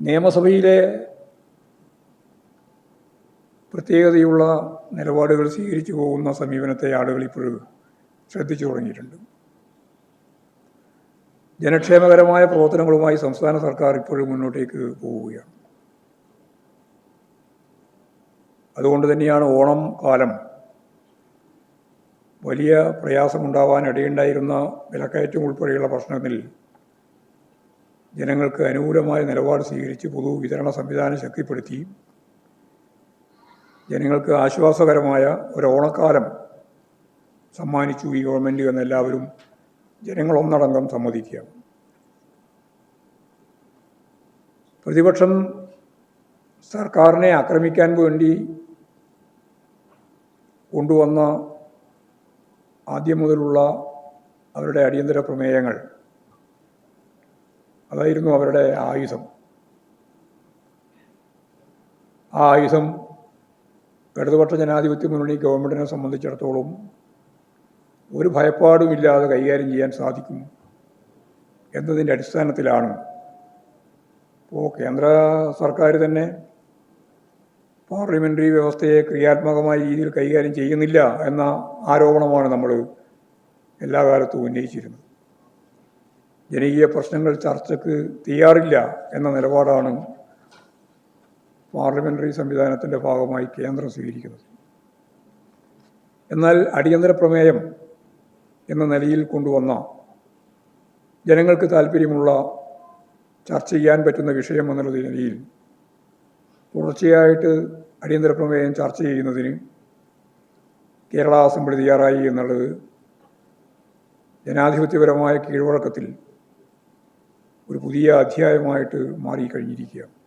നിയമസഭയിലെ പ്രത്യേകതയുള്ള നിലപാടുകൾ സ്വീകരിച്ചു പോകുന്ന സമീപനത്തെ ആളുകൾ ഇപ്പോഴും ശ്രദ്ധിച്ചു തുടങ്ങിയിട്ടുണ്ട്. ജനക്ഷേമകരമായ പ്രവർത്തനങ്ങളുമായി സംസ്ഥാന സർക്കാർ ഇപ്പോഴും മുന്നോട്ടേക്ക് പോവുകയാണ്. അതുകൊണ്ട് തന്നെയാണ് ഓണം കാലം വലിയ പ്രയാസമുണ്ടാവാൻ ഇടയുണ്ടായിരുന്ന വിലക്കയറ്റം ഉൾപ്പെടെയുള്ള പ്രശ്നത്തിൽ ജനങ്ങൾക്ക് അനുകൂലമായ നിലപാട് സ്വീകരിച്ച് പൊതുവിതരണ സംവിധാനം ശക്തിപ്പെടുത്തി. ജനങ്ങൾക്ക് ആശ്വാസകരമായ ഒരു ഓണക്കാലം സമ്മാനിച്ചു ഈ ഗവൺമെന്റ് എന്നെല്ലാവരും ജനങ്ങളൊന്നടങ്കം സമ്മതിക്കുക. പ്രതിപക്ഷം സർക്കാരിനെ ആക്രമിക്കാൻ വേണ്ടി കൊണ്ടുവന്ന ആദ്യം മുതലുള്ള അവരുടെ അടിയന്തര പ്രമേയങ്ങൾ അതായിരുന്നു അവരുടെ ആയുധം. ആ ആയുധം ഇടതുപക്ഷ ജനാധിപത്യ മുന്നണി ഗവൺമെന്റിനെ സംബന്ധിച്ചിടത്തോളം ഒരു ഭയപ്പാടുമില്ലാതെ കൈകാര്യം ചെയ്യാൻ സാധിക്കും എന്നതിന്റെ അടിസ്ഥാനത്തിലാണ് ഇപ്പോൾ കേന്ദ്ര സർക്കാർ തന്നെ പാർലമെന്ററി വ്യവസ്ഥയെ ക്രിയാത്മകമായ രീതിയിൽ കൈകാര്യം ചെയ്യുന്നില്ല എന്ന ആരോപണമാണ് നമ്മൾ എല്ലാ കാലത്തും ഉന്നയിച്ചിരുന്നത്. ജനകീയ പ്രശ്നങ്ങൾ ചർച്ചയ്ക്ക് തയ്യാറില്ല എന്ന നിലപാടാണ് പാർലമെന്ററി സംവിധാനത്തിന്റെ ഭാഗമായി കേന്ദ്രം സ്വീകരിക്കുന്നത്. എന്നാൽ അടിയന്തര പ്രമേയം എന്ന നിലയിൽ കൊണ്ടുവന്ന ജനങ്ങൾക്ക് താല്പര്യമുള്ള ചർച്ച ചെയ്യാൻ പറ്റുന്ന വിഷയം എന്നുള്ള നിലയിൽ തുടർച്ചയായിട്ട് അടിയന്തര പ്രമേയം ചർച്ച ചെയ്യുന്നതിന് കേരള അസംബ്ലി തയ്യാറായി എന്നുള്ളത് ജനാധിപത്യപരമായ കീഴ്വഴക്കത്തിൽ ഒരു പുതിയ അധ്യായമായിട്ട് മാറിക്കഴിഞ്ഞിരിക്കുകയാണ്.